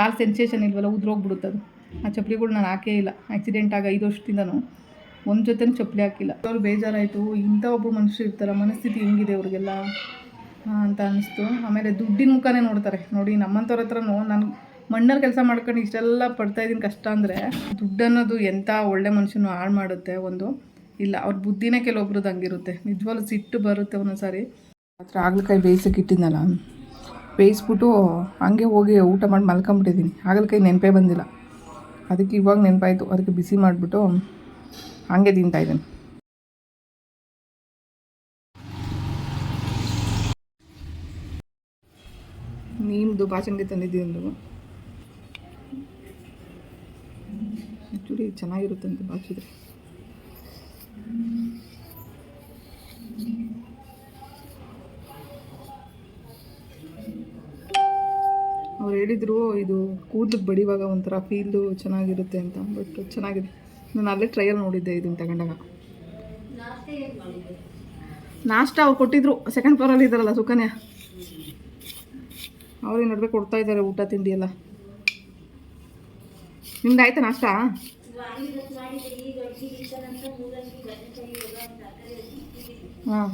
ಕಾಲು sensation ಇಲ್ವಲ್ಲ, ಉದ್ರೋಗ್ಬಿಡುತ್ತೆ ಅದು. ಆ ಚಪ್ಪಲಿಗಳು ನಾನು ಹಾಕೇ ಇಲ್ಲ. ಆಕ್ಸಿಡೆಂಟ್ ಆಗ ಐದು ವರ್ಷದಿಂದನೂ ಒಂದು ಜೊತೆನೂ ಚಪ್ಪಲಿ ಹಾಕಿಲ್ಲ. ಅವ್ರು ಬೇಜಾರಾಯಿತು, ಇಂಥ ಒಬ್ಬ ಮನುಷ್ಯರು ಇರ್ತಾರೆ, ಮನಸ್ಥಿತಿ ಹೆಂಗಿದೆ ಅವ್ರಿಗೆಲ್ಲ? ಅಂತ ಅನಿಸ್ತು ಆಮೇಲೆ ದುಡ್ಡಿನ ಮುಖನೇ ನೋಡ್ತಾರೆ. ನೋಡಿ, ನಮ್ಮಂಥವ್ರ ಹತ್ರನೂ ನಾನು ಮಣ್ಣಲ್ಲಿ ಕೆಲಸ ಮಾಡ್ಕೊಂಡು ಇಷ್ಟೆಲ್ಲ ಪಡ್ತಾ ಇದ್ದೀನಿ ಕಷ್ಟ ಅಂದರೆ, ದುಡ್ಡು ಅನ್ನೋದು ಎಂಥ ಒಳ್ಳೆ ಮನುಷ್ಯನ ಹಾಳು ಮಾಡುತ್ತೆ ಒಂದು. ಇಲ್ಲ, ಅವ್ರ ಬುದ್ಧಿನೇ ಕೆಲವೊಬ್ರದ್ದು ಹಂಗಿರುತ್ತೆ. ನಿಜವಾಗ್ಲೂ ಸಿಟ್ಟು ಬರುತ್ತೆ ಒಂದೊಂದು ಸಾರಿ ಹತ್ರ ಆಗಲಕಾಯಿ ಬೇಯಿಸಕ್ಕೆ ಇಟ್ಟಿದ್ನಲ್ಲ. ಬೇಯಿಸ್ಬಿಟ್ಟು ಹಂಗೆ ಹೋಗಿ ಊಟ ಮಾಡಿ ಮಲ್ಕೊಂಬಿಟ್ಟಿದ್ದೀನಿ. ಹಾಗಲಕಾಯಿ ನೆನಪೇ ಬಂದಿಲ್ಲ. ಅದಕ್ಕೆ ಇವಾಗ ನೆನಪಾಯಿತು. ಅದಕ್ಕೆ ಬಿಸಿ ಮಾಡಿಬಿಟ್ಟು ಹಂಗೆ ತಿಂತಾಯಿದ್ದೀನಿ ನೀಮ್ದು ಬಾಚಣಿಗೆ ತಂದಿದ್ದೀನಿ ಒಂದು ಆ್ಯಕ್ಚುಲಿ ಚೆನ್ನಾಗಿರುತ್ತಂತೆ ಬಾಚಿದ್ರೆ ಅವ್ರು ಹೇಳಿದರು, ಇದು ಕೂದಲು ಬಡಿವಾಗ ಒಂಥರ ಫೀಲ್ಡು ಚೆನ್ನಾಗಿರುತ್ತೆ ಅಂತ. ಬಟ್ ಚೆನ್ನಾಗಿದೆ. ನಾನು ಅಲ್ಲೇ ಟ್ರಯಲ್ ನೋಡಿದ್ದೆ ಇದನ್ನು ತಗೊಂಡಾಗ. ನಾಷ್ಟ ಅವ್ರು ಕೊಟ್ಟಿದ್ರು. ಸೆಕೆಂಡ್ ಫ್ಲೋರಲ್ಲಿ ಇದ್ದಾರಲ್ಲ ಸುಕನ್ಯ. ಅವ್ರಿಗೆ ನಡುವೆ ಕೊಡ್ತಾ ಇದ್ದಾರೆ ಊಟ, ತಿಂಡಿ ಎಲ್ಲ. ನಿಮ್ದು ಆಯ್ತಾ ನಾಷ್ಟ? ಹಾಂ.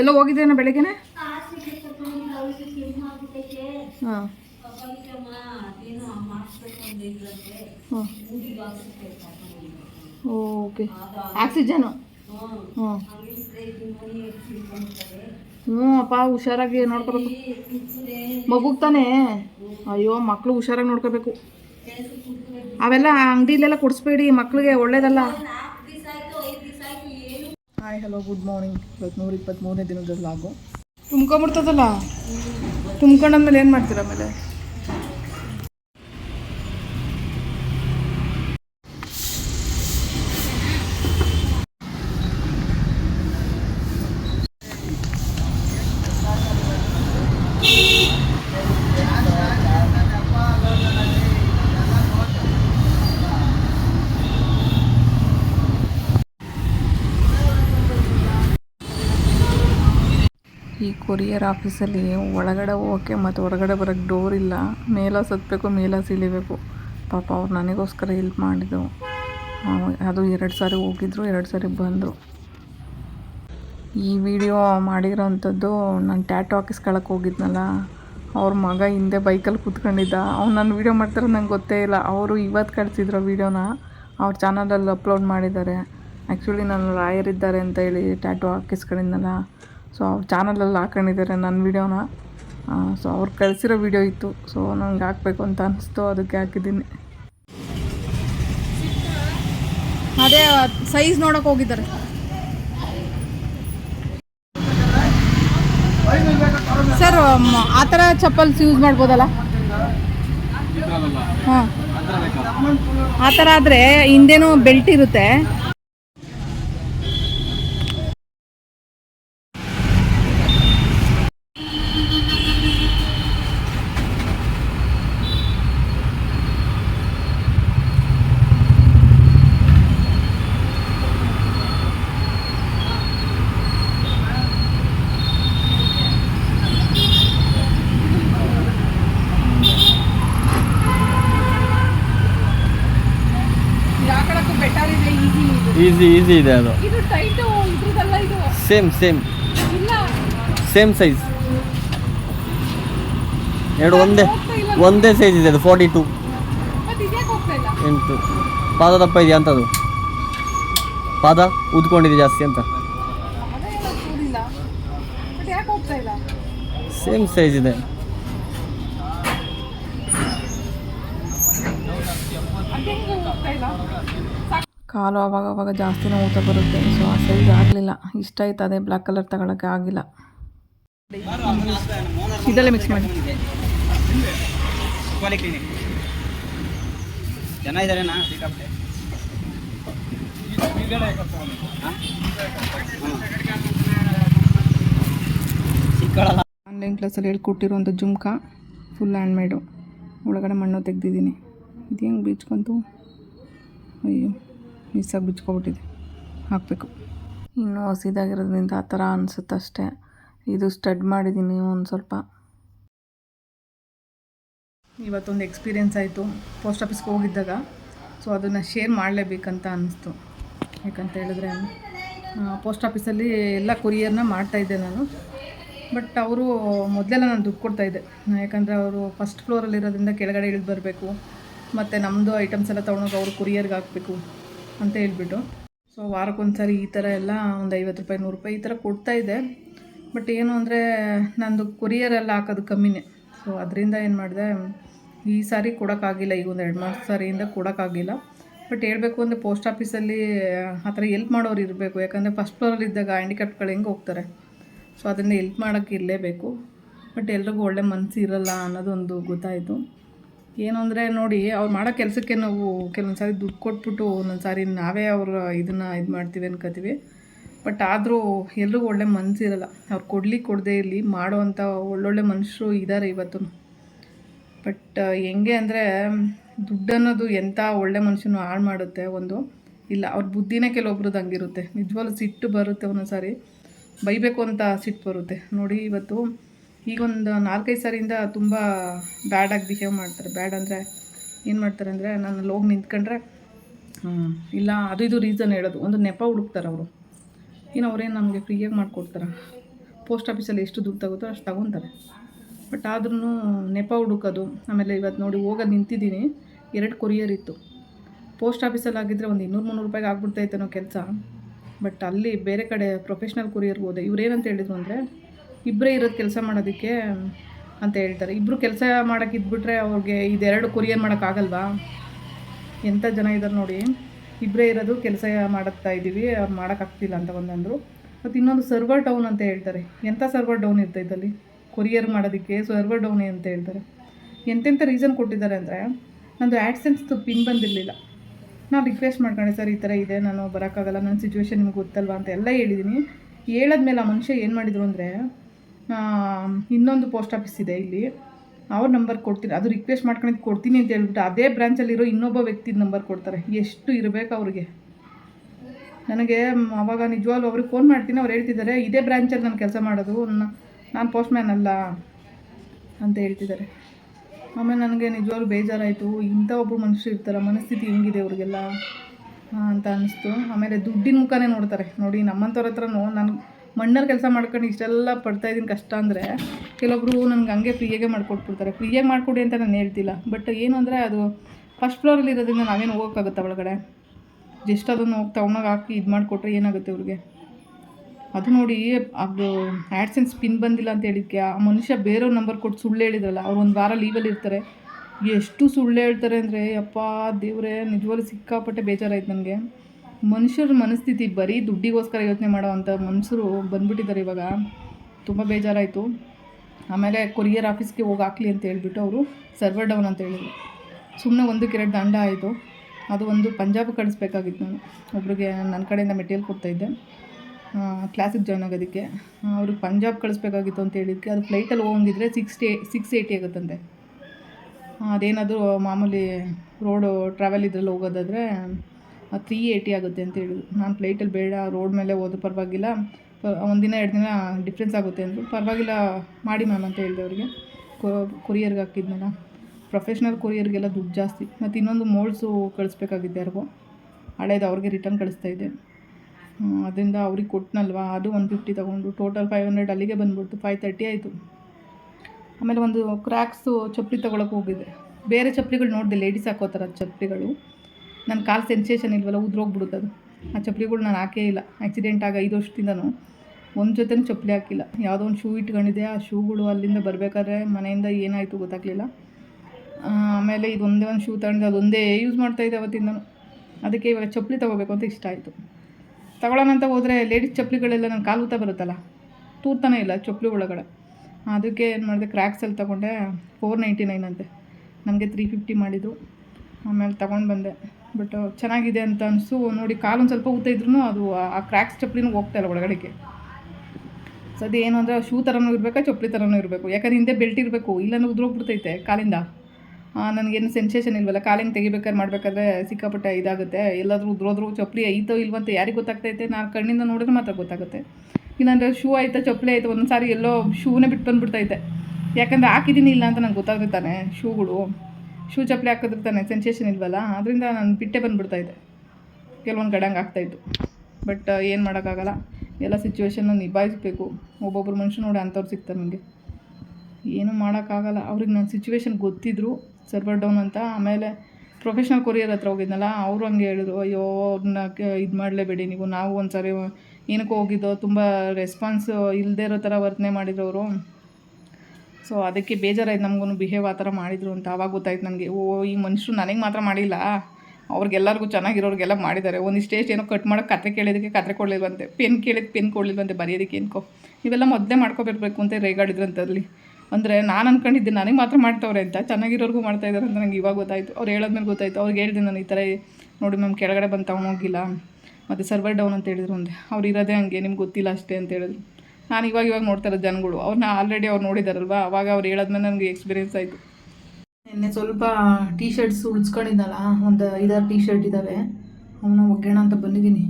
ಎಲ್ಲೋ ಹೋಗಿದ್ದೇನೆ ಬೆಳಗ್ಗೆನೆ? ಹಾಂ. ಹಾಂ. ಓಕೆ. ಆಕ್ಸಿಜನು? ಹ್ಞೂ ಹ್ಞೂ ಅಪ್ಪ ಹುಷಾರಾಗಿ ನೋಡ್ಕೋಬೇಕು. ಮಗುಗೆ ತಾನೇ? ಅಯ್ಯೋ ಮಕ್ಕಳು ಹುಷಾರಾಗಿ ನೋಡ್ಕೋಬೇಕು. ಅವೆಲ್ಲ ಅಂಗಡಿಲೆಲ್ಲ ಕೊಡಿಸ್ಬೇಡಿ ಮಕ್ಕಳಿಗೆ ಒಳ್ಳೇದಲ್ಲ. ಹಾಯ್ ಹಲೋ ಗುಡ್ ಮಾರ್ನಿಂಗ್ ಇವತ್ತು ನೂರ ಇಪ್ಪತ್ತ್ಮೂರನೇ ದಿನದ ಲಾಗು ತುಂಬ್ಕೊಂಬಿಡ್ತದಲ್ಲ ತುಂಬ್ಕೊಂಡಾದ್ಮೇಲೆ ಏನು ಮಾಡ್ತೀರಾ ಆಮೇಲೆ ಈ ಕೊರಿಯರ್ ಆಫೀಸಲ್ಲಿ ಒಳಗಡೆ ಹೋಗೋಕ್ಕೆ ಮತ್ತು ಹೊರಗಡೆ ಬರೋಕ್ಕೆ ಡೋರ್ ಇಲ್ಲ. ಮೇಲ ಸತ್ತಬೇಕು ಮೇಲ ಸೀಲಿಬೇಕು ಪಾಪ ಅವ್ರು ನನಗೋಸ್ಕರ ಹೆಲ್ಪ್ ಮಾಡಿದ್ರು ಅದು ಎರಡು ಸಾರಿ ಹೋಗಿದ್ರು, ಎರಡು ಸಾರಿ ಬಂದರು. ಈ ವಿಡಿಯೋ ಮಾಡಿರೋ ಅಂಥದ್ದು ನಾನು ಟ್ಯಾಟೋ ಹಾಕಿಸ್ಕೊಳಕ್ಕೆ ಹೋಗಿದ್ನಲ್ಲ. ಅವ್ರ ಮಗ ಹಿಂದೆ ಬೈಕಲ್ಲಿ ಕೂತ್ಕೊಂಡಿದ್ದ. ಅವ್ನು ನನ್ನ ವೀಡಿಯೋ ಮಾಡ್ತಾರೆ ನಂಗೆ ಗೊತ್ತೇ ಇಲ್ಲ. ಅವರು ಇವತ್ತು ಕಳಿಸಿದ್ರು ವೀಡಿಯೋನ ಅವ್ರ ಚಾನಲಲ್ಲಿ ಅಪ್ಲೋಡ್ ಮಾಡಿದ್ದಾರೆ. ಆ್ಯಕ್ಚುಲಿ ನಾನು ರಾಯರಿದ್ದಾರೆ ಅಂತ ಹೇಳಿ ಟ್ಯಾಟೋ ಹಾಕಿಸ್ಕೊಂಡಿದ್ನಲ್ಲ ಸೊ ಅವ್ರ ಚಾನಲಲ್ಲಿ ಹಾಕೊಂಡಿದ್ದಾರೆ ನನ್ನ ವಿಡಿಯೋನ. ಸೊ ಅವ್ರು ಕಳಿಸಿರೋ ವೀಡಿಯೋ ಇತ್ತು. ಸೊ ನನಗೆ ಹಾಕಬೇಕು ಅಂತ ಅನಿಸ್ತು ಅದಕ್ಕೆ ಹಾಕಿದ್ದೀನಿ. ಅದೇ ಸೈಜ್ ನೋಡೋಕೆ ಹೋಗಿದ್ದಾರೆ. ಸರ್ ಆ ಥರ ಚಪ್ಪಲ್ಸ್ ಯೂಸ್ ಮಾಡ್ಬೋದಲ್ಲ? ಹಾಂ. ಆ ಥರ ಆದರೆ ಹಿಂದೆನೂ ಬೆಲ್ಟ್ ಇರುತ್ತೆ ಹಾಕೊಳಕ್ಕೂ ಬೆಟರ್ ಇದೆ ಈಸಿ ಈಸಿ ಇದೆ ಅದು. ಸೇಮ್ ಸೇಮ್ ಸೇಮ್ ಸೈಜ್ ಎರಡು ಒಂದೇ ಒಂದೇ ಸೈಜ್ ಇದೆ ಅದು ಫಾರ್ಟಿ ಟು ಎಂಟು. ಪಾದ ದಪ್ಪ ಇದೆಯಾ ಅಂತದು ಪಾದ ಉದ್ಕೊಂಡಿದೆ ಜಾಸ್ತಿ ಅಂತ? ಸೇಮ್ ಸೈಜ್ ಇದೆ ಅದೇಂಗೆ ಹೋಗ್ತಾ ಇಲ್ಲ ಕಾಲು ಅವಾಗ ಅವಾಗ ಜಾಸ್ತಿನೇ ಊತ ಬರುತ್ತೆ. ಸೊ ಆ ಸೈಜ್ ಆಗಲಿಲ್ಲ. ಇಷ್ಟ ಆಯ್ತು ಅದೇ ಬ್ಲ್ಯಾಕ್ ಕಲರ್ ತಗೊಳಕ್ಕೆ ಆಗಿಲ್ಲ. ಇದೆಲ್ಲ ಮಿಕ್ಸ್ ಮಾಡಿ. ಜನ ಇದ್ದಾರೇನಾ ಆನ್ಲೈನ್ ಕ್ಲಾಸಲ್ಲಿ ಹೇಳ್ಕೊಟ್ಟಿರುವಂಥ ಜುಮ್ಕ ಫುಲ್ ಹ್ಯಾಂಡ್ಮೇಡು ಒಳಗಡೆ ಮಣ್ಣು ತೆಗ್ದಿದ್ದೀನಿ. ಇದು ಹೆಂಗೆ ಬೀಚ್ಕೊಂತು? ಅಯ್ಯೋ. ಮಿಸ್ಸಾಗಿ ಬಿಚ್ಕೊಬಿಟ್ಟಿದೆ. ಹಾಕಬೇಕು. ಇನ್ನೂ ಹಸಿದಾಗಿರೋದ್ರಿಂದ ಆ ಥರ ಅನಿಸುತ್ತೆ ಅಷ್ಟೇ. ಇದು ಸ್ಟಡ್ ಮಾಡಿದ್ದೀನಿ ಒಂದು ಸ್ವಲ್ಪ. ಇವತ್ತೊಂದು ಎಕ್ಸ್ಪೀರಿಯೆನ್ಸ್ ಆಯಿತು. ಪೋಸ್ಟ್ ಆಫೀಸ್ಗೆ ಹೋಗಿದ್ದಾಗ. ಸೊ, ಅದನ್ನು ಶೇರ್ ಮಾಡಲೇಬೇಕಂತ ಅನ್ನಿಸ್ತು ಯಾಕಂತ ಹೇಳಿದ್ರೆ ಪೋಸ್ಟ್ ಆಫೀಸಲ್ಲಿ ಎಲ್ಲ ಕೊರಿಯರ್ನ ಮಾಡ್ತಾಯಿದ್ದೆ ನಾನು. ಬಟ್ ಅವರು ಮೊದಲೆಲ್ಲ ನಾನು ದುಡ್ಡು ಕೊಡ್ತಾಯಿದ್ದೆ ಯಾಕಂದರೆ ಅವರು ಫಸ್ಟ್ ಫ್ಲೋರಲ್ಲಿರೋದ್ರಿಂದ ಕೆಳಗಡೆ ಇಳಿದು ಬರಬೇಕು. ಮತ್ತು ನಮ್ಮದು ಐಟಮ್ಸ್ ಎಲ್ಲ ತೊಗೊಂಡೋಗಿ ಅವರು ಕೊರಿಯರ್ಗೆ ಹಾಕಬೇಕು. ಅಂತ ಹೇಳ್ಬಿಟ್ಟು. ಸೊ ವಾರಕ್ಕೊಂದ್ಸರಿ ಈ ಥರ ಎಲ್ಲ ಒಂದು ಐವತ್ತು ರೂಪಾಯಿ, ನೂರು ರೂಪಾಯಿ ಈ ಥರ ಇದೆ. ಬಟ್ ಏನು ಅಂದರೆ, ನಂದು ಕೊರಿಯರ್ ಎಲ್ಲ ಹಾಕೋದು ಕಮ್ಮಿನೇ. ಸೊ ಅದರಿಂದ ಏನು ಮಾಡಿದೆ, ಈ ಸಾರಿ ಕೊಡೋಕ್ಕಾಗಿಲ್ಲ, ಈಗ ಒಂದು ಎರಡು ಮೂರು ಸಾರಿಯಿಂದ ಕೊಡೋಕ್ಕಾಗಿಲ್ಲ. ಬಟ್ ಹೇಳಬೇಕು ಅಂದರೆ ಪೋಸ್ಟ್ ಆಫೀಸಲ್ಲಿ ಆ ಥರ ಎಲ್ಪ್ ಮಾಡೋರು ಇರಬೇಕು. ಯಾಕಂದರೆ ಫಸ್ಟ್ ಫ್ಲೋರಲ್ಲಿ ಇದ್ದಾಗ ಹ್ಯಾಂಡಿಕ್ಯಾಪ್ಗಳು ಹೆಂಗೆ ಹೋಗ್ತಾರೆ? ಸೊ ಅದನ್ನು ಎಲ್ಪ್ ಮಾಡೋಕ್ಕೆ ಇರಲೇಬೇಕು. ಬಟ್ ಎಲ್ರಿಗೂ ಒಳ್ಳೆ ಮನಸ್ಸು ಇರಲ್ಲ ಅನ್ನೋದೊಂದು ಗೊತ್ತಾಯಿತು. ಏನು ಅಂದರೆ ನೋಡಿ, ಅವ್ರು ಮಾಡೋ ಕೆಲಸಕ್ಕೆ ನಾವು ಕೆಲವೊಂದು ಸಾರಿ ದುಡ್ಡು ಕೊಟ್ಬಿಟ್ಟು ಒಂದೊಂದು ಸಾರಿ ನಾವೇ ಅವ್ರ ಇದನ್ನು ಇದು ಮಾಡ್ತೀವಿ ಅನ್ಕೋತೀವಿ. ಬಟ್ ಆದರೂ ಎಲ್ರಿಗೂ ಒಳ್ಳೆ ಮನಸ್ಸಿರಲ್ಲ ಅವ್ರು ಕೊಡಲಿ ಕೊಡದೇ ಇರಲಿ ಮಾಡೋವಂಥ ಒಳ್ಳೊಳ್ಳೆ ಮನುಷ್ಯರು ಇದ್ದಾರೆ ಇವತ್ತು ಬಟ್ ಹೆಂಗೆ ಅಂದರೆ ದುಡ್ಡು ಅನ್ನೋದು ಎಂಥ ಒಳ್ಳೆ ಮನುಷ್ಯನು ಹಾಳು ಮಾಡುತ್ತೆ ಒಂದು. ಇಲ್ಲ, ಅವ್ರ ಬುದ್ಧಿನೇ ಕೆಲವೊಬ್ರದ್ದು ಹಂಗಿರುತ್ತೆ. ನಿಜವಾಗ್ಲೂ ಸಿಟ್ಟು ಬರುತ್ತೆ ಒಂದೊಂದು ಸಾರಿ. ಬೈಬೇಕು ಅಂತ ಸಿಟ್ಟು ಬರುತ್ತೆ. ನೋಡಿ, ಇವತ್ತು ಈಗೊಂದು ನಾಲ್ಕೈದು ಸಾರಿಯಿಂದ ತುಂಬ ಬ್ಯಾಡಾಗಿ ಬಿಹೇವ್ ಮಾಡ್ತಾರೆ. ಬ್ಯಾಡ್ ಅಂದರೆ ಏನು ಮಾಡ್ತಾರೆ ಅಂದರೆ ನಾನು ಲೋಗ್ ನಿಂತ್ಕೊಂಡ್ರೆ ಇಲ್ಲ, ಅದು ಇದು ರೀಸನ್ ಹೇಳೋದು. ಒಂದು ನೆಪ ಹುಡುಕ್ತಾರೆ ಅವರು. ಇನ್ನು ಅವ್ರೇನು ನಮಗೆ ಫ್ರೀಯಾಗಿ ಮಾಡಿಕೊಡ್ತಾರೆ? ಪೋಸ್ಟ್ ಆಫೀಸಲ್ಲಿ ಎಷ್ಟು ದುಡ್ಡು ತಗೋತೋ ಅಷ್ಟು ತಗೊತಾರೆ. ಬಟ್ ಆದ್ರೂ ನೆಪ ಹುಡುಕೋದು, ಆಮೇಲೆ ಇವತ್ತು ನೋಡಿ ಹೋಗೋದು ನಿಂತಿದ್ದೀನಿ. ಎರಡು ಕೊರಿಯರ್ ಇತ್ತು. ಪೋಸ್ಟ್ ಆಫೀಸಲ್ಲಿ ಆಗಿದ್ದರೆ ಒಂದು ಇನ್ನೂರು ಮುನ್ನೂರು ರೂಪಾಯಿಗೆ ಆಗ್ಬಿಡ್ತೈತೇನೋ ಕೆಲಸ. ಬಟ್ ಅಲ್ಲಿ ಬೇರೆ ಕಡೆ ಪ್ರೊಫೆಷ್ನಲ್ ಕೊರಿಯರ್ಗೆ ಹೋದೆ. ಇವ್ರು ಏನಂತ ಹೇಳಿದ್ರು ಅಂದರೆ ಇಬ್ಬರೇ ಇರೋದು ಕೆಲಸ ಮಾಡೋದಕ್ಕೆ ಅಂತ ಹೇಳ್ತಾರೆ. ಇಬ್ಬರು ಕೆಲಸ ಮಾಡೋಕ್ಕಿದ್ಬಿಟ್ರೆ ಅವ್ರಿಗೆ ಇದೆರಡು ಕೊರಿಯರ್ ಮಾಡೋಕ್ಕಾಗಲ್ವಾ ಎಂಥ ಜನ ಇದ್ದಾರೆ ನೋಡಿ. ಇಬ್ಬರೇ ಇರೋದು ಕೆಲಸ ಮಾಡುತ್ತಾ ಇದ್ದೀವಿ ಅವ್ರು ಮಾಡೋಕ್ಕಾಗ್ತಿಲ್ಲ ಅಂತ ಒಂದಂದರು. ಮತ್ತು ಇನ್ನೊಂದು ಸರ್ವರ್ ಡೌನ್ ಅಂತ ಹೇಳ್ತಾರೆ. ಎಂಥ ಸರ್ವರ್ ಡೌನ್ ಇರ್ತೈತಲ್ಲಿ ಕೊರಿಯರ್ ಮಾಡೋದಕ್ಕೆ ಸರ್ವರ್ ಡೌನೇ ಅಂತ ಹೇಳ್ತಾರೆ. ಎಂತೆಂಥ ರೀಸನ್ ಕೊಟ್ಟಿದ್ದಾರೆ ಅಂದರೆ, ನಂದು ಆ್ಯಡ್ಸೆನ್ಸ್ದು ಪಿನ್ ಬಂದಿರಲಿಲ್ಲ. ನಾನು ರಿಕ್ವೆಸ್ಟ್ ಮಾಡ್ಕೊಂಡೆ, ಸರ್, ಈ ಥರ ಇದೆ, ನಾನು ಬರೋಕ್ಕಾಗಲ್ಲ ನನ್ನ ಸಿಚುವೇಶನ್ ನಿಮ್ಗೆ ಗೊತ್ತಲ್ವಾ? ಅಂತ ಎಲ್ಲ ಹೇಳಿದ್ದೀನಿ ಹೇಳಿದ್ಮೇಲೆ ಆ ಮನುಷ್ಯ ಏನು ಮಾಡಿದರು ಅಂದರೆ ಇನ್ನೊಂದು ಪೋಸ್ಟ್ ಆಫೀಸ್ ಇದೆ ಇಲ್ಲಿ. ಅವ್ರ ನಂಬರ್ ಕೊಡ್ತೀನಿ. ಅದು ರಿಕ್ವೆಸ್ಟ್ ಮಾಡ್ಕೊಂಡಿದ್ದು ಕೊಡ್ತೀನಿ ಅಂತ ಹೇಳ್ಬಿಟ್ಟು ಅದೇ ಬ್ರಾಂಚಲ್ಲಿರೋ ಇನ್ನೊಬ್ಬ ವ್ಯಕ್ತಿದ ನಂಬರ್ ಕೊಡ್ತಾರೆ. ಎಷ್ಟು ಇರಬೇಕು ಅವ್ರಿಗೆ. ನನಗೆ ಅವಾಗ ನಿಜವಾಗ್ಲೂ ಅವ್ರಿಗೆ ಫೋನ್ ಮಾಡ್ತೀನಿ. ಅವ್ರು ಹೇಳ್ತಿದ್ದಾರೆ, ಇದೇ ಬ್ರಾಂಚಲ್ಲಿ ನಾನು ಕೆಲಸ ಮಾಡೋದು. ನಾನು ಪೋಸ್ಟ್ ಮ್ಯಾನ್ ಅಲ್ಲ ಅಂತ ಹೇಳ್ತಿದ್ದಾರೆ. ಆಮೇಲೆ ನನಗೆ ನಿಜವಾಗ್ಲೂ ಬೇಜಾರಾಯಿತು. ಇಂಥ ಒಬ್ಬರು ಮನುಷ್ಯರು ಇರ್ತಾರೆ. ಮನಸ್ಥಿತಿ ಹೆಂಗಿದೆ ಅವ್ರಿಗೆಲ್ಲ? ಅಂತ ಅನ್ನಿಸ್ತು ಆಮೇಲೆ ದುಡ್ಡಿನ ಮುಖಾನೇ ನೋಡ್ತಾರೆ. ನೋಡಿ, ನಮ್ಮಂಥವ್ರ ಹತ್ರನೂ ನಾನು ಮಣ್ಣಲ್ಲಿ ಕೆಲಸ ಮಾಡ್ಕೊಂಡು ಇಷ್ಟೆಲ್ಲ ಪಡ್ತಾ ಇದ್ದೀನಿ ಕಷ್ಟ ಅಂದರೆ ಕೆಲವೊಬ್ರು ನನಗೆ ಹಂಗೆ ಫ್ರೀಯಾಗೆ ಮಾಡ್ಕೊಟ್ಬಿಡ್ತಾರೆ. ಫ್ರೀಯಾಗಿ ಮಾಡಿಕೊಡಿ ಅಂತ ನಾನು ಹೇಳ್ತಿಲ್ಲ. ಬಟ್ ಏನು ಅಂದರೆ ಅದು ಫಸ್ಟ್ ಫ್ಲೋರಲ್ಲಿ ಇರೋದ್ರಿಂದ ನಾವೇನು ಹೋಗೋಕ್ಕಾಗುತ್ತಾ ಒಳಗಡೆ? ಜಸ್ಟ್ ಅದನ್ನು ಹೋಗಿ ತಗೊಂಡೋಗಿ ಹಾಕಿ ಇದು ಮಾಡಿಕೊಟ್ರೆ ಏನಾಗುತ್ತೆ ಅವ್ರಿಗೆ ಅದು ನೋಡಿ ಅದು ಆ್ಯಡ್ಸೆನ್ಸ್ ಸ್ಪಿನ್ ಬಂದಿಲ್ಲ ಅಂತ ಹೇಳಿದ್ಕೆ. ಆ ಮನುಷ್ಯ ಬೇರೆಯವ್ರ ನಂಬರ್ ಕೊಟ್ಟು ಸುಳ್ಳು ಹೇಳಿದ್ರಲ್ಲ, ಅವ್ರು ಒಂದು ವಾರ ಲೀವಲ್ಲಿ ಇರ್ತಾರೆ. ಎಷ್ಟು ಸುಳ್ಳು ಹೇಳ್ತಾರೆ ಅಂದರೆ ಅಪ್ಪ ದೇವರೇ, ನಿಜವಾಗ್ಲೂ ಸಿಕ್ಕಾಪಟ್ಟೆ ಬೇಜಾರಾಯ್ತು ನನಗೆ. ಮನುಷ್ಯರ ಮನಸ್ಥಿತಿ ಬರೀ ದುಡ್ಡಿಗೋಸ್ಕರ ಯೋಚನೆ ಮಾಡೋವಂಥ ಮನುಷ್ಯರು ಬಂದ್ಬಿಟ್ಟಿದ್ದಾರೆ ಇವಾಗ. ತುಂಬ ಬೇಜಾರಾಯಿತು. ಆಮೇಲೆ ಕೊರಿಯರ್ ಆಫೀಸ್ಗೆ ಹೋಗಿ ಹಾಕ್ಲಿ ಅಂತ ಹೇಳ್ಬಿಟ್ಟು ಅವರು ಸರ್ವರ್ ಡೌನ್ ಅಂತ ಹೇಳಿದರು. ಸುಮ್ಮನೆ ಒಂದಕ್ಕೆ ಎರಡು ದಂಡ ಆಯಿತು. ಅದು ಒಂದು ಪಂಜಾಬ್ ಕಳಿಸ್ಬೇಕಾಗಿತ್ತು ನಾನು. ಒಬ್ರಿಗೆ ನನ್ನ ಕಡೆಯಿಂದ ಮೆಟೀರಿಯಲ್ ಕೊಡ್ತಾಯಿದ್ದೆ ಕ್ಲಾಸಿಗೆ ಜಾಯ್ನ್ ಆಗೋದಕ್ಕೆ. ಅವ್ರಿಗೆ ಪಂಜಾಬ್ ಕಳಿಸ್ಬೇಕಾಗಿತ್ತು ಅಂತ ಹೇಳಿದ್ಕೆ. ಅದು ಫ್ಲೈಟಲ್ಲಿ ಹೋಗಿದ್ರೆ ಸಿಕ್ಸ್ ಏ ಸಿಕ್ಸ್ ಏಯ್ಟಿ ಆಗುತ್ತಂತೆ. ಅದೇನಾದರೂ ಮಾಮೂಲಿ ರೋಡು ಟ್ರಾವೆಲ್ ಇದ್ರಲ್ಲಿ ಹೋಗೋದಾದರೆ ತ್ರೀ ಏಯ್ಟಿ ಆಗುತ್ತೆ ಅಂತ ಹೇಳಿದ್ರು. ನಾನು ಫ್ಲೈಟಲ್ಲಿ ಬೇಡ ರೋಡ್ ಮೇಲೆ ಓದು ಪರವಾಗಿಲ್ಲ. ಒಂದಿನ ಎರಡು ದಿನ ಡಿಫ್ರೆನ್ಸ್ ಆಗುತ್ತೆ ಅಂದರು. ಪರವಾಗಿಲ್ಲ, ಮಾಡಿ ಮ್ಯಾಮ್ ಅಂತ ಹೇಳಿದೆ ಅವರಿಗೆ. ಕೊರಿಯರ್ಗೆ ಹಾಕಿದ್ನಲ್ಲ. ಪ್ರೊಫೆಷ್ನಲ್ ಕೊರಿಯರ್ಗೆಲ್ಲ ದುಡ್ಡು ಜಾಸ್ತಿ. ಮತ್ತು ಇನ್ನೊಂದು ಮೋಲ್ಡ್ಸು ಕಳಿಸ್ಬೇಕಾಗಿದ್ದೆ ಯಾರಿಗೂ. ಹಳೇದು ಅವ್ರಿಗೆ ರಿಟರ್ನ್ ಕಳಿಸ್ತಾ ಇದ್ದೆ. ಅದರಿಂದ ಅವ್ರಿಗೆ ಕೊಟ್ಟನಲ್ವಾ ಅದು ಒನ್ ಫಿಫ್ಟಿ ತೊಗೊಂಡು. ಟೋಟಲ್ ಫೈವ್ ಹಂಡ್ರೆಡ್ ಅಲ್ಲಿಗೆ ಬಂದ್ಬಿಡ್ತು. ಫೈವ್ ತರ್ಟಿ ಆಯಿತು. ಆಮೇಲೆ ಒಂದು ಕ್ರ್ಯಾಕ್ಸು ಚಪ್ಪಲಿ ತೊಗೊಳಕ್ಕೆ ಹೋಗಿದ್ದೆ. ಬೇರೆ ಚಪ್ಪಲಿಗಳು ನೋಡಿದೆ ಲೇಡೀಸ್ ಹಾಕೋತಾರೆ ಚಪ್ಪಲಿಗಳು. ನನ್ನ ಕಾಲು ಸೆನ್ಸೇಷನ್ ಇಲ್ವಲ್ಲ, ಉದ್ರೋಗ್ಬಿಡುತ್ತೆ ಅದು. ಆ ಚಪ್ಪಲಿಗಳು ನಾನು ಹಾಕೇ ಇಲ್ಲ. ಆಕ್ಸಿಡೆಂಟ್ ಆಗ ಐದು ವರ್ಷದಿಂದನೂ ಒಂದು ಜೊತೆನೂ ಚಪ್ಪಲಿ ಹಾಕಿಲ್ಲ. ಯಾವುದೋ ಒಂದು ಶೂ ಇಟ್ಕೊಂಡಿದ್ದೆ, ಆ ಶೂಗಳು ಅಲ್ಲಿಂದ ಬರಬೇಕಾದ್ರೆ ಮನೆಯಿಂದ ಏನಾಯಿತು ಗೊತ್ತಾಗಲಿಲ್ಲ. ಆಮೇಲೆ ಇದು ಒಂದೇ ಒಂದು ಶೂ ತಗೊಂಡು ಅದೊಂದೇ ಯೂಸ್ ಮಾಡ್ತಾಯಿದ್ದೆ ಅವತ್ತಿಂದನೂ. ಅದಕ್ಕೆ ಇವಾಗ ಚಪ್ಪಲಿ ತೊಗೋಬೇಕು ಅಂತ ಇಷ್ಟ ಆಯಿತು. ತಗೊಳ್ಳೋಣ ಅಂತ ಹೋದರೆ ಲೇಡೀಸ್ ಚಪ್ಪಲಿಗಳೆಲ್ಲ ನನ್ನ ಕಾಲು ಊತ ಬರುತ್ತಲ್ಲ? ತೂರ್ತಾನೆ ಇಲ್ಲ ಚಪ್ಪಲಿ ಒಳಗಡೆ. ಅದಕ್ಕೆ ಏನು ಮಾಡಿದೆ ಕ್ರ್ಯಾಕ್ಸಲ್ಲಿ ತೊಗೊಂಡೆ ಫೋರ್ ನೈಂಟಿ ನೈನ್ ಅಂತೆ. ನನಗೆ ತ್ರೀ ಫಿಫ್ಟಿ ಮಾಡಿದರು. ಆಮೇಲೆ ತೊಗೊಂಡು ಬಂದೆ. ಬಟ್ ಚೆನ್ನಾಗಿದೆ ಅಂತ ಅನಿಸು. ನೋಡಿ, ಕಾಲೊಂದು ಸ್ವಲ್ಪ ಊತ ಇದ್ರೂ ಅದು ಆ ಕ್ರ್ಯಾಕ್ಸ್ ಚಪ್ಪಲಿನೂ ಹೋಗ್ತಾ ಇಲ್ಲ ಒಳಗಡೆಗೆ. ಸೊ ಅದು ಏನು ಅಂದರೆ ಶೂ ಥರನೂ ಇರಬೇಕಾ, ಚಪ್ಪಲಿ ಥರನೂ ಇರಬೇಕು. ಯಾಕಂದ್ರೆ ಹಿಂದೆ ಬೆಲ್ಟ್ ಇರಬೇಕು. ಇಲ್ಲಾಂದ್ರೆ ಉದ್ರೋಗ್ಬಿಡ್ತೈತೆ ಕಾಲಿಂದ. ನನಗೇನು ಸೆನ್ಸೇಷನ್ ಇಲ್ವಲ್ಲ? ಕಾಲಿಂದ ತೆಗಿಬೇಕಾದ್ರೆ, ಮಾಡಬೇಕಾದ್ರೆ ಸಿಕ್ಕಾಪಟ್ಟೆ ಇದಾಗುತ್ತೆ. ಎಲ್ಲಾದರೂ ಉದ್ರೋದ್ರು ಚಪ್ಪಲಿ ಐತೋ ಇಲ್ವಂತ ಯಾರಿಗೆ ಗೊತ್ತಾಗ್ತೈತೆ? ನಾನು ಕಣ್ಣಿಂದ ನೋಡಿದ್ರೆ ಮಾತ್ರ ಗೊತ್ತಾಗುತ್ತೆ. ಇಲ್ಲಾಂದರೆ ಶೂ ಆಯ್ತಾ, ಚಪ್ಪಲಿ ಆಯ್ತು ಒಂದೊಂದು ಸಾರಿ ಎಲ್ಲೋ ಶೂನೇ ಬಿಟ್ಟು ಬಂದ್ಬಿಡ್ತೈತೆ. ಯಾಕಂದರೆ ಹಾಕಿದ್ದೀನಿ ಇಲ್ಲ ಅಂತ ನಂಗೆ ಗೊತ್ತಾಗಿರ್ತಾನೆ ಶೂಗಳು ಶೂ ಚಪ್ಪಲಿ ಹಾಕಿದ್ರೆ ಸೆನ್ಸೇಷನ್ ಇಲ್ವಲ್ಲ? ಅದರಿಂದ ನಾನು ಬಿಟ್ಟೆ ಬಂದುಬಿಡ್ತಾಯಿದ್ದೆ ಕೆಲವೊಂದು ಕಡೆ ಹಂಗೆ ಆಗ್ತಾಯಿತ್ತು ಬಟ್ ಏನು ಮಾಡೋಕ್ಕಾಗಲ್ಲ. ಎಲ್ಲ ಸಿಚುವೇಶನ್ನ ನಿಭಾಯಿಸ್ಬೇಕು. ಒಬ್ಬೊಬ್ರು ಮನುಷ್ಯ ನೋಡಿ ಅಂಥವ್ರು ಸಿಗ್ತಾರೆ ನನಗೆ. ಏನೂ ಮಾಡೋಕ್ಕಾಗಲ್ಲ. ಅವ್ರಿಗೆ ನನ್ನ ಸಿಚುವೇಶನ್ ಗೊತ್ತಿದ್ರು ಸರ್ವರ್ ಡೌನ್ ಅಂತ. ಆಮೇಲೆ ಪ್ರೊಫೆಷ್ನಲ್ ಕೊರಿಯರ್ ಹತ್ರ ಹೋಗಿದ್ನಲ್ಲ, ಅವರು ಹಂಗೆ ಹೇಳಿದ್ರು, ಅಯ್ಯೋ ಅವ್ರನ್ನ ಇದು ಮಾಡಲೇಬೇಡಿ ನೀವು. ನಾವು ಒಂದು ಸಾರಿ ಏನಕ್ಕೋ ಹೋಗಿದ್ದೋ, ತುಂಬ ರೆಸ್ಪಾನ್ಸ್ ಇಲ್ಲದೇ ಇರೋ ಥರ ವರ್ತನೆ ಮಾಡಿದ್ರು ಅವರು. ಸೊ ಅದಕ್ಕೆ ಬೇಜಾರಾಯ್ತು ನಮಗೂ ಬಿಹೇವ್ ಆ ಥರ ಮಾಡಿದರು ಅಂತ. ಆವಾಗ ಗೊತ್ತಾಯ್ತು ನನಗೆ, ಓ, ಈ ಮನುಷ್ಯರು ನನಗೆ ಮಾತ್ರ ಮಾಡಿಲ್ಲ. ಅವ್ರಿಗೆಲ್ಲರಿಗೂ ಚೆನ್ನಾಗಿರೋರಿಗೆಲ್ಲ ಮಾಡಿದ್ದಾರೆ. ಒಂದಿಷ್ಟು ಎಷ್ಟು ಏನೋ ಕಟ್ ಮಾಡೋಕೆ ಕತೆ ಕೇಳಿದಕ್ಕೆ ಕತೆ ಕೊಡಲಿಲ್ವಂತೆ. ಪೆನ್ ಕೇಳಿದ ಪೆನ್ ಕೊಡಲಿಲ್ವಂತೆ ಬರೆಯೋದಕ್ಕೆ ಏನ್ಕೋ. ಇವೆಲ್ಲ ಮೊದಲೇ ಮಾಡ್ಕೊಬಿರ್ಬೇಕು ಅಂತ ರೇಗಾಡಿದ್ರಂತಲ್ಲಿ. ಅಂದರೆ ನಾನು ಅನ್ಕೊಂಡಿದ್ದೆ, ನನಗೆ ಮಾತ್ರ ಮಾಡ್ತವ್ರೆ ಅಂತ. ಚೆನ್ನಾಗಿರೋರಿಗೂ ಮಾಡ್ತಾ ಇದ್ದಾರೆ ಅಂತ ನನಗೆ ಇವಾಗ ಗೊತ್ತಾಯಿತು. ಅವ್ರು ಹೇಳೋದ್ಮೇಲೆ ಗೊತ್ತಾಯಿತು. ಅವ್ರಿಗೆ ಹೇಳಿದೆ ನಾನು ಈ ಥರ ನೋಡಿ ಮ್ಯಾಮ್, ಕೆಳಗಡೆ ಬಂದು ತಗೊಂಡೋಗಿಲ್ಲ ಮತ್ತು ಸರ್ವರ್ ಡೌನ್ ಅಂತ ಹೇಳಿದ್ರು ಅಂದೆ. ಅವ್ರು ಇರೋದೇ ಹಂಗೆ, ನಿಮ್ಗೆ ಗೊತ್ತಿಲ್ಲ ಅಷ್ಟೇ ಅಂತ ಹೇಳಿದ್ರು. ನಾನು ಇವಾಗ ಇವಾಗ ನೋಡ್ತಾ ಇರೋ ಜನಗಳು. ಅವ್ರನ್ನ ಆಲ್ರೆಡಿ ಅವ್ರು ನೋಡಿದಾರಲ್ವ? ಅವಾಗ ಅವ್ರು ಹೇಳೋದ್ಮೇಲೆ ನನಗೆ ಎಕ್ಸ್ಪೀರಿಯನ್ಸ್ ಆಯಿತು. ನಿನ್ನೆ ಸ್ವಲ್ಪ ಟೀ ಶರ್ಟ್ಸ್ ಉಳಿಸ್ಕೊಂಡಿದ್ದಲ್ಲ ಒಂದು ಐದಾರು ಟೀ ಶರ್ಟ್ ಇದ್ದಾವೆ ಅವನ್ನ ಒಗ್ಗೋಣ ಅಂತ ಬಂದಿದ್ದೀನಿ.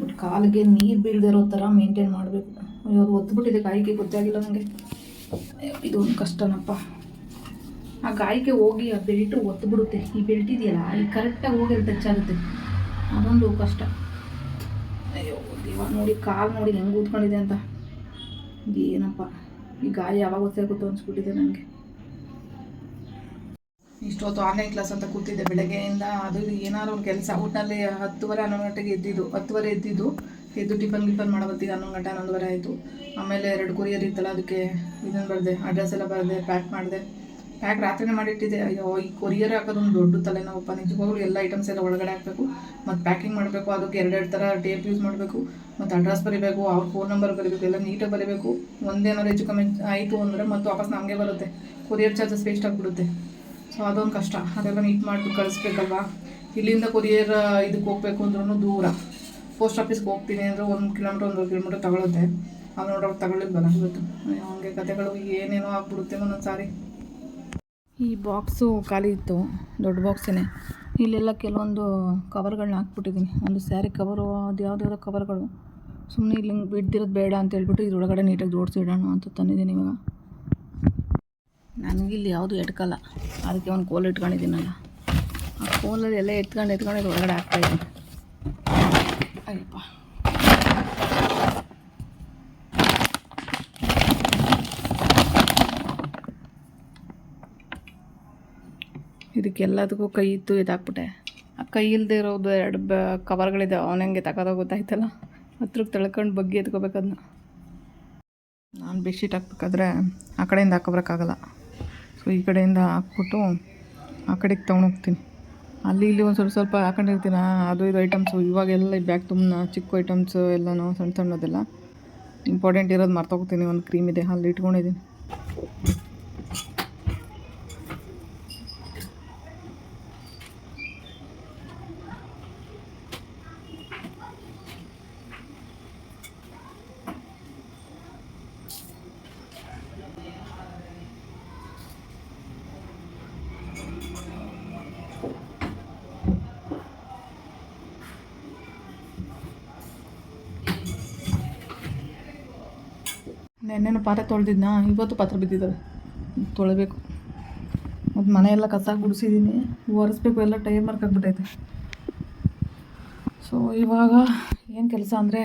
ಬಟ್ ಕಾಲಿಗೆ ನೀರು ಬೀಳದೇ ಇರೋ ಥರ ಮೇಂಟೈನ್ ಮಾಡಬೇಕು. ಅಯ್ಯೋ, ಅದು ಒತ್ಬಿಟ್ಟಿದೆ ಗಾಯಕ್ಕೆ ಗೊತ್ತಾಗಿಲ್ಲ ನನಗೆ ಇದು ಒಂದು ಕಷ್ಟನಪ್ಪ. ಆ ಗಾಯಕ್ಕೆ ಹೋಗಿ ಆ ಬೆಲ್ಟು ಒತ್ಬಿಡುತ್ತೆ. ಈ ಬೆಲ್ಟ್ ಇದೆಯಲ್ಲ ಅಲ್ಲಿ ಕರೆಕ್ಟಾಗಿ ಹೋಗಿ ಅಲ್ಲಿ ಟಚ್ ಅದೊಂದು ಕಷ್ಟ. ಅಯ್ಯೋ ಇವಾಗ ನೋಡಿ ಕಾಲು ನೋಡಿ ಹೆಂಗೆ ಊದ್ಕೊಂಡಿದೆ ಅಂತ. ಏನಪ್ಪ, ಈ ಗಾಯ ಯಾವಾಗ ಗೊತ್ತಾಗುತ್ತೋ ಅನ್ಸ್ಬಿಟ್ಟಿದೆ ನನಗೆ ಇಷ್ಟೊತ್ತು ಆನ್ಲೈನ್ ಕ್ಲಾಸ್ ಅಂತ ಕೂತಿದ್ದೆ ಬೆಳಗ್ಗೆಯಿಂದ, ಅದು ಏನಾದ್ರು ಒಂದು ಕೆಲಸ. ಊಟಲ್ಲಿ ಹತ್ತುವರೆ, ಹನ್ನೊಂದು ಗಂಟೆಗೆ ಎದ್ದಿದ್ದು. ಹತ್ತುವರೆ ಎದ್ದಿದ್ದು, ಎದ್ದು ಟಿಫನ್ ಗಿಫನ್ ಮಾಡೋ ಹೊತ್ತಿಗೆ ಹನ್ನೊಂದು ಗಂಟೆ, ಹನ್ನೊಂದುವರೆ ಆಯಿತು. ಆಮೇಲೆ ಎರಡು ಕೊರಿಯರ್ ಇತ್ತಲ್ಲ, ಅದಕ್ಕೆ ಇದನ್ನು ಬರೆದೆ ಅಡ್ರೆಸ್ ಎಲ್ಲ ಬರೆದೆ ಪ್ಯಾಕ್ ಮಾಡಿದೆ. ಪ್ಯಾಕ್ ರಾತ್ರಿನೇ ಮಾಡಿಟ್ಟಿದ್ದೆ. ಅಯ್ಯೋ, ಈ ಕೊರಿಯರ್ ಹಾಕೋದು ಒಂದು ದೊಡ್ಡ ತಲೆನೋವಪ್ಪ ನಿಜವಾಗ್ಲೂ ಎಲ್ಲ ಐಟಮ್ಸ್ ಎಲ್ಲ ಒಳಗಡೆ ಹಾಕಬೇಕು. ಮತ್ತು ಪ್ಯಾಕಿಂಗ್ ಮಾಡಬೇಕು. ಅದಕ್ಕೆ ಎರಡೆರಡು ಥರ ಟೇಪ್ ಯೂಸ್ ಮಾಡಬೇಕು. ಮತ್ತು ಅಡ್ರೆಸ್ ಬರೀಬೇಕು, ಅವ್ರ ಫೋನ್ ನಂಬರ್ ಬರೀಬೇಕು, ಎಲ್ಲ ನೀಟಾಗಿ ಬರೀಬೇಕು. ಒಂದೇನಾದ್ರು ಹೆಚ್ಚು ಕಮ್ಮಿ ಆಯಿತು ಅಂದರೆ ಮತ್ತು ವಾಪಸ್ ನಮಗೆ ಬರುತ್ತೆ. ಕೊರಿಯರ್ ಚಾರ್ಜಸ್ ವೇಸ್ಟ್ ಆಗಿಬಿಡುತ್ತೆ. ಸೊ ಅದೊಂದು ಕಷ್ಟ. ಅದೆಲ್ಲ ನೀಟ್ ಮಾಡಿಬಿಟ್ಟು ಕಳಿಸ್ಬೇಕಲ್ವಾ? ಇಲ್ಲಿಂದ ಕೊರಿಯರ್ ಇದಕ್ಕೆ ಹೋಗ್ಬೇಕು ಅಂದ್ರೂ ದೂರ. ಪೋಸ್ಟ್ ಆಫೀಸ್ಗೆ ಹೋಗ್ತೀನಿ ಅಂದರೆ ಒಂದು ಕಿಲೋಮೀಟ್ರ್ ಒಂದು ಕಿಲೋಮೀಟ್ರ್ ತಗೊಳುತ್ತೆ. ಅದು ನೋಡೋರು ತಗೊಳ್ಳಿಲ್ವಲ್ಲ ಇವತ್ತು? ಹಂಗೆ ಕತೆಗಳು ಏನೇನೋ ಆಗ್ಬಿಡುತ್ತೆ ಒಂದೊಂದು ಸಾರಿ. ಈ ಬಾಕ್ಸು ಖಾಲಿ ಇತ್ತು, ದೊಡ್ಡ ಬಾಕ್ಸೇ ಇಲ್ಲೆಲ್ಲ ಕೆಲವೊಂದು ಕವರ್ಗಳನ್ನ ಹಾಕ್ಬಿಟ್ಟಿದ್ದೀನಿ. ಒಂದು ಸ್ಯಾರಿ ಕವರು, ಅದು ಯಾವುದ್ಯಾವುದೋ ಕವರ್ಗಳು. ಸುಮ್ಮನೆ ಇಲ್ಲಿ ಬಿಡ್ದಿರೋದು ಬೇಡ ಅಂತ ಹೇಳ್ಬಿಟ್ಟು ಇದ್ರೊಳಗಡೆ ನೀಟಾಗಿ ಜೋಡಿಸಿಡೋಣ ಅಂತ ತಂದಿದ್ದೀನಿ ಇವಾಗ. ನನಗಿಲ್ಲಿ ಯಾವುದು ಎಟ್ಕಲ್ಲ. ಅದಕ್ಕೆ ಒಂದು ಕೋಲ್ ಇಟ್ಕೊಂಡಿದ್ದೀನಲ್ಲ. ಆ ಕೋಲಲ್ಲಿ ಎಲ್ಲ ಎತ್ಕೊಂಡು ಎತ್ಕೊಂಡು ಇದ್ರ ಒಳಗಡೆ ಹಾಕ್ತಾಯಿದ್ದೀನಿ ಅಯ್ಯಪ್ಪ. ಇದಕ್ಕೆಲ್ಲದಕ್ಕೂ ಕೈ ಇತ್ತು ಇದಾಕ್ಬಿಟ್ಟೆ ಆ ಕೈ ಇಲ್ಲದೆ ಇರೋದು ಎರಡು ಬ, ಕವರ್ಗಳಿದೆ ಅವನಂಗೆ ತಗೋದೋ ಗೊತ್ತಾಯ್ತಲ್ಲ. ಹತ್ರಕ್ಕೆ ತಳ್ಕೊಂಡು ಬಗ್ಗೆ ಎತ್ಕೋಬೇಕದನ್ನ ನಾನು ಬೆಡ್ಶೀಟ್ ಹಾಕ್ಬೇಕಾದ್ರೆ ಆ ಕಡೆಯಿಂದ ಹಾಕೊಬರೋಕ್ಕಾಗಲ್ಲ. ಸೊ ಈ ಕಡೆಯಿಂದ ಹಾಕ್ಬಿಟ್ಟು ಆ ಕಡೆಗೆ ತೊಗೊಂಡೋಗ್ತೀನಿ. ಅಲ್ಲಿ ಇಲ್ಲಿ ಒಂದು ಸ್ವಲ್ಪ ಸ್ವಲ್ಪ ಹಾಕೊಂಡಿರ್ತೀನ? ಅದು ಇದು ಐಟಮ್ಸು ಇವಾಗೆಲ್ಲ ಈ ಬ್ಯಾಗ್ ತುಂಬ ಚಿಕ್ಕ ಐಟಮ್ಸು ಎಲ್ಲನೂ, ಸಣ್ಣ ಸಣ್ಣದೆಲ್ಲ. ಇಂಪಾರ್ಟೆಂಟ್ ಇರೋದು ಮರ್ತೋಗ್ತೀನಿ, ಒಂದು ಕ್ರೀಮ್ ಇದೆ, ಅಲ್ಲಿ ಇಟ್ಕೊಂಡಿದ್ದೀನಿ. ನೆನ್ನೆನೂ ಪಾತ್ರೆ ತೊಳೆದಿದ್ನಾ? ಇವತ್ತು ಪಾತ್ರೆ ಬಿದ್ದಿದ್ದಾವೆ ತೊಳಬೇಕು. ಮತ್ತು ಮನೆಯೆಲ್ಲ ಕಸ ಗುಡಿಸಿದ್ದೀನಿ ಒರೆಸ್ಬೇಕು, ಎಲ್ಲ ಟೈರ್ ಮಾರ್ಕ್ ಆಗಿಬಿಟ್ಟೈತೆ ಸೊ ಇವಾಗ ಏನು ಕೆಲಸ ಅಂದರೆ,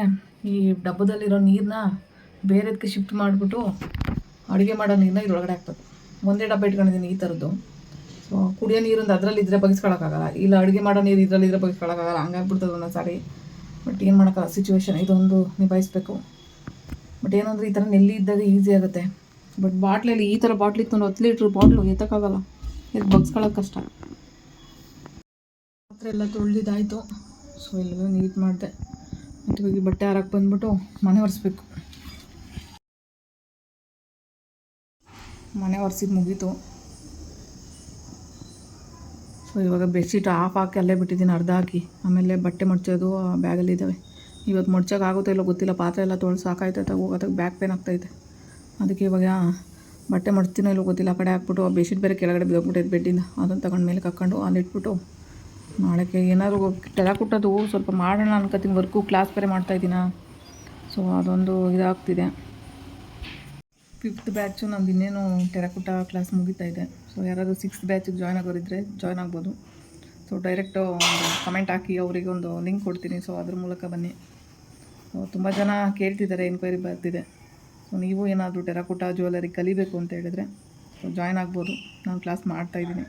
ಈ ಡಬ್ಬದಲ್ಲಿರೋ ನೀರನ್ನ ಬೇರೆದಕ್ಕೆ ಶಿಫ್ಟ್ ಮಾಡಿಬಿಟ್ಟು ಅಡುಗೆ ಮಾಡೋ ನೀರನ್ನ ಇದ್ರೊಳಗಡೆ ಹಾಕ್ಬೇಕು. ಒಂದೇ ಡಬ್ಬ ಇಟ್ಕೊಂಡಿದ್ದೀನಿ ಈ ಥರದ್ದು ಸೊ ಕುಡಿಯೋ ನೀರೊಂದು ಅದರಲ್ಲಿ ಇದ್ರೆ ಬಗ್ಗಿಸ್ಕೊಳಕ್ಕಾಗಲ್ಲ ಇಲ್ಲ ಅಡುಗೆ ಮಾಡೋ ನೀರು ಇದರಲ್ಲಿ ಇದ್ರೆ ಬಗ್ಗಿಸ್ಕೊಳಕ್ಕಾಗಲ್ಲ ಹಂಗಾಗ್ಬಿಡ್ತದೆ ಒಂದೊಂದು ಸಾರಿ ಬಟ್ ಏನು ಮಾಡೋಕ್ಕಾಗ ಸಿಚುವೇಶನ್ ಇದೊಂದು ನಿಭಾಯಿಸ್ಬೇಕು. ಬಟ್ ಏನಂದ್ರೆ ಈ ಥರ ನೆಲ್ಲಿ ಇದ್ದಾಗ ಈಸಿ ಆಗುತ್ತೆ. ಬಟ್ ಬಾಟ್ಲಲ್ಲಿ ಈ ಥರ ಬಾಟ್ಲ್ ಇತ್ತು ಹತ್ತು ಲೀಟ್ರ್ ಬಾಟ್ಲು ಎತ್ತಕ್ಕಾಗಲ್ಲ. ಇದು ಬಗ್ಸ್ಕೊಳ್ಳೋಕೆ ಕಷ್ಟ. ಪಾತ್ರೆ ಎಲ್ಲ ತೊಳೆದಿದ್ದಾಯಿತು. ಸೊ ಎಲ್ಲ ನೀಟ್ ಮಾಡಿದೆ. ಮತ್ತೆ ಹೋಗಿ ಬಟ್ಟೆ ಹಾರಕ್ಕೆ ಬಂದ್ಬಿಟ್ಟು ಮನೆ ಒರೆಸ್ಬೇಕು. ಮನೆ ಒರೆಸಿದ್ದು ಮುಗೀತು. ಸೊ ಇವಾಗ ಬೆಡ್ಶೀಟ್ ಆಫ್ ಹಾಕಿ ಅಲ್ಲೇ ಬಿಟ್ಟಿದ್ದೀನಿ, ಅರ್ಧ ಹಾಕಿ. ಆಮೇಲೆ ಬಟ್ಟೆ ಮಡ್ಚೋದು ಬ್ಯಾಗಲ್ಲಿ ಇದ್ದಾವೆ ಇವತ್ತು ಮಡ್ಚೋಕೆ ಆಗುತ್ತೋ ಇಲ್ಲ ಗೊತ್ತಿಲ್ಲ. ಪಾತ್ರೆ ಎಲ್ಲ ತೊಳೆದು ಸಾಕಾಯ್ತೈತೆ ಹೋಗೋದಕ್ಕೆ ಬ್ಯಾಕ್ ಪೇನ್ ಆಗ್ತೈತೆ. ಅದಕ್ಕೆ ಇವಾಗ ಬಟ್ಟೆ ಮಡ್ತೀನೋ ಇಲ್ಲೋ ಗೊತ್ತಿಲ್ಲ. ಆ ಕಡೆ ಹಾಕ್ಬಿಟ್ಟು ಆ ಬೆಡ್ಶೀಟ್ ಬೇರೆ ಕೆಳಗಡೆ ಬಿದ್ದೋಗ್ಬಿಟ್ಟೈತೆ ಬೆಡ್ಡಿಂದ ಅದನ್ನು ತಗೊಂಡು ಮೇಲೆ ಕಕ್ಕೊಂಡು ಅಲ್ಲಿಟ್ಬಿಟ್ಟು ನಾಳೆಗೆ ಏನಾದರೂ ತೆಳ ಕೊಟ್ಟದು ಸ್ವಲ್ಪ ಮಾಡೋಣ ಅನ್ಕೋತೀನಿ ವರ್ಕು ಕ್ಲಾಸ್ ಬೇರೆ ಮಾಡ್ತಾಯಿದ್ದೀನ ಸೊ ಅದೊಂದು ಇದಾಗ್ತಿದೆ. ಫಿಫ್ತ್ ಬ್ಯಾಚು ನಮ್ದು ಇನ್ನೇನು ಟೆರಾಕುಟ ಕ್ಲಾಸ್ ಮುಗಿತಾ ಇದೆ. ಸೊ ಯಾರಾದರೂ ಸಿಕ್ಸ್ತ್ ಬ್ಯಾಚಿಗೆ ಜಾಯ್ನ್ ಆಗೋರಿದ್ರೆ ಜಾಯ್ನ್ ಆಗ್ಬೋದು. ಸೊ ಡೈರೆಕ್ಟು ಒಂದು ಕಮೆಂಟ್ ಹಾಕಿ ಅವರಿಗೆ ಒಂದು ಲಿಂಕ್ ಕೊಡ್ತೀನಿ. ಸೊ ಅದ್ರ ಮೂಲಕ ಬನ್ನಿ. ತುಂಬ ಜನ ಕೇಳ್ತಿದ್ದಾರೆ ಎನ್ಕ್ವೈರಿ ಬರ್ತಿದೆ. ಸೊ ನೀವು ಏನಾದರೂ ಟೆರಾಕೋಟಾ ಜ್ಯುವೆಲರಿ ಕಲಿಬೇಕು ಅಂತ ಹೇಳಿದ್ರೆ ಸೊ ಜಾಯ್ನ್ ಆಗ್ಬೋದು. ನಾನು ಕ್ಲಾಸ್ ಮಾಡ್ತಾಯಿದ್ದೀನಿ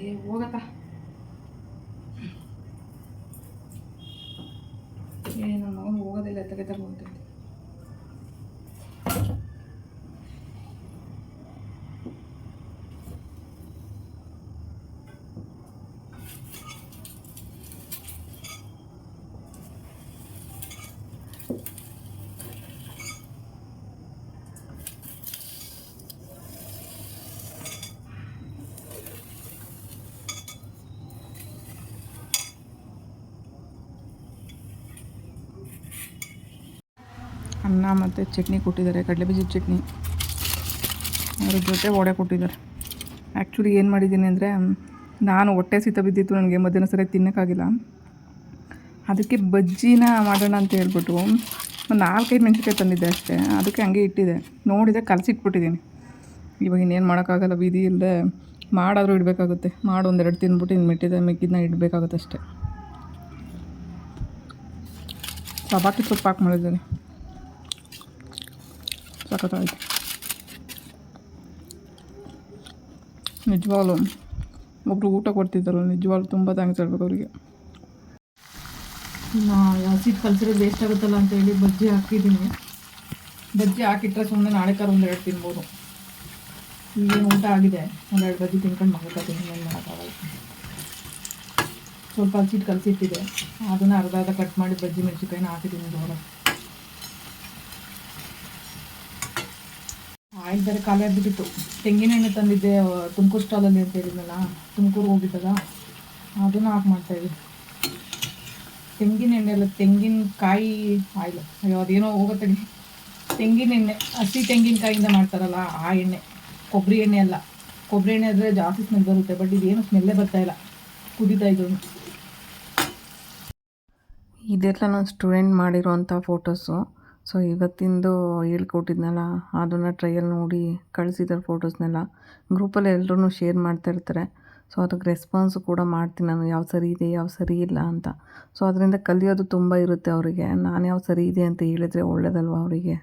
ಏ ಹೋಗಕ್ಕ ಏ ನನ್ನ ಮಗನ ಹೋಗೋದಿಲ್ಲ ತೆಗೆತಾರೆ ಅಂತ ಅನ್ನ ಮತ್ತು ಚಟ್ನಿ ಕೊಟ್ಟಿದ್ದಾರೆ ಕಡಲೆಬೀಜದ ಚಟ್ನಿ. ಅದ್ರ ಜೊತೆ ವಡೆ ಕೊಟ್ಟಿದ್ದಾರೆ. ಆ್ಯಕ್ಚುಲಿ ಏನು ಮಾಡಿದ್ದೀನಿ ಅಂದರೆ, ನಾನು ಹೊಟ್ಟೆ ಸೀತ ಬಿದ್ದಿತ್ತು ನನಗೆ, ಮಧ್ಯಾಹ್ನ ಸರಿ ತಿನ್ನೋಕ್ಕಾಗಿಲ್ಲ. ಅದಕ್ಕೆ ಬಜ್ಜಿನ ಮಾಡೋಣ ಅಂತ ಹೇಳ್ಬಿಟ್ಟು ಒಂದು ನಾಲ್ಕೈದು ಮೆಣಸಿನ್ಕಾಯಿ ತಂದಿದ್ದೆ ಅಷ್ಟೇ. ಅದಕ್ಕೆ ಹಂಗೆ ಇಟ್ಟಿದೆ. ನೋಡಿದೆ ಕಲಸಿಟ್ಬಿಟ್ಟಿದ್ದೀನಿ. ಇವಾಗ ಇನ್ನೇನು ಮಾಡೋಕ್ಕಾಗಲ್ಲ, ಬೀದಿ ಇಲ್ಲದೆ ಮಾಡಾದರೂ ಇಡಬೇಕಾಗುತ್ತೆ. ಮಾಡಿ ಒಂದೆರಡು ತಿಂದ್ಬಿಟ್ಟು ಇನ್ನು ಮಿಟ್ಟಿದೆ ಮಿಕ್ಕಿದ್ನ ಇಡಬೇಕಾಗುತ್ತೆ ಅಷ್ಟೇ. ಸಬಾಕಿ ಸೊಪ್ಪು ಹಾಕಿ ಮಾಡಿದ್ದೀನಿ. ಸಖತ್ತಾಯ್ತು ನಿಜವಾಗ್ಲು ಒಬ್ರು ಊಟ ಕೊಡ್ತಿದ್ದಲ್ಲ ನಿಜವಾಗ್ಲು ತುಂಬ ಥ್ಯಾಂಕ್ಸ್ ಹೇಳ್ಬೇಕು ಅವರಿಗೆ. ಹಸಿ ಕಲ್ಸಿದ್ರೆ ವೇಸ್ಟ್ ಆಗುತ್ತಲ್ಲ ಅಂತ ಹೇಳಿ ಬಜ್ಜಿ ಹಾಕಿದ್ದೀನಿ. ಬಜ್ಜಿ ಹಾಕಿಟ್ರೆ ಸುಮ್ಮನೆ ನಾಳೆ ಕಾರು ಒಂದೆರಡು ತಿನ್ಬೋದು. ಈಗೇನು ಊಟ ಆಗಿದೆ? ಒಂದೆರಡು ಬಜ್ಜಿ ತಿನ್ಕೊಂಡು ಮಗತ್ತೀನಿ ಏನು ಮಾಡೋಕ್ಕಾಗಲ್ಲ ಸ್ವಲ್ಪ ಹಸಿಟ್ಟು ಕಲಸಿಟ್ಟಿದೆ. ಅದನ್ನು ಅರ್ಧ ಅರ್ಧ ಕಟ್ ಮಾಡಿ ಬಜ್ಜಿ ಮೆಣಸಿನ್ಕಾಯಿನ ಹಾಕಿದ್ದೀನಿ ದೂರ ಆಯಿಲ್ ಬೇರೆ ಖಾಲಿ ಆಗಿಬಿಟ್ಟಿತ್ತು. ತೆಂಗಿನ ಎಣ್ಣೆ ತಂದಿದ್ದೆ ತುಮಕೂರು ಸ್ಟಾಲಲ್ಲಿ ಅಂತ ಹೇಳಿದ್ನಲ್ಲ, ತುಮಕೂರು ಹೋಗಿದ್ದಲ್ಲ, ಅದನ್ನು ಹಾಕಿ ಮಾಡ್ತಾಯಿದ್ವಿ ತೆಂಗಿನ ಎಣ್ಣೆ ಅಲ್ಲ, ತೆಂಗಿನಕಾಯಿ ಆಯಿಲ್ ಅಯ್ಯೋ, ಅದೇನೋ ಹೋಗುತ್ತೆ ತೆಂಗಿನ ಎಣ್ಣೆ, ಹಸಿ ತೆಂಗಿನಕಾಯಿಂದ ಮಾಡ್ತಾರಲ್ಲ, ಆ ಎಣ್ಣೆ. ಕೊಬ್ಬರಿ ಎಣ್ಣೆ ಅಲ್ಲ. ಕೊಬ್ಬರಿ ಎಣ್ಣೆ ಆದರೆ ಜಾಸ್ತಿ ಸ್ಮೆಲ್ ಬರುತ್ತೆ ಬಟ್ ಇದೇನು ಸ್ಮೆಲ್ಲೇ ಬರ್ತಾಯಿಲ್ಲ ಕುದೀತಾ ಇದ್ದು ಇದೆಲ್ಲ ನಾನು ಸ್ಟೂಡೆಂಟ್ ಮಾಡಿರೋವಂಥ ಫೋಟೋಸು ಸೊ ಇವತ್ತಿಂದು ಹೇಳ್ಕೊಟ್ಟಿದ್ನಲ್ಲ, ಅದನ್ನು ಟ್ರೈಯಲ್ ನೋಡಿ ಕಳಿಸಿದ್ದಾರೆ ಫೋಟೋಸ್ನೆಲ್ಲ ಗ್ರೂಪಲ್ಲಿ ಎಲ್ಲರೂ ಶೇರ್ ಮಾಡ್ತಾ ಇರ್ತಾರೆ. ಸೊ ಅದಕ್ಕೆ ರೆಸ್ಪಾನ್ಸು ಕೂಡ ಮಾಡ್ತೀನಿ ನಾನು. ಯಾವ ಸರಿ ಇದೆ, ಯಾವ ಸರಿ ಇಲ್ಲ ಅಂತ. ಸೊ ಅದರಿಂದ ಕಲಿಯೋದು ತುಂಬ ಇರುತ್ತೆ ಅವರಿಗೆ. ನಾನು ಯಾವ ಸರಿ ಇದೆ ಅಂತ ಹೇಳಿದರೆ ಒಳ್ಳೇದಲ್ವ ಅವರಿಗೆ?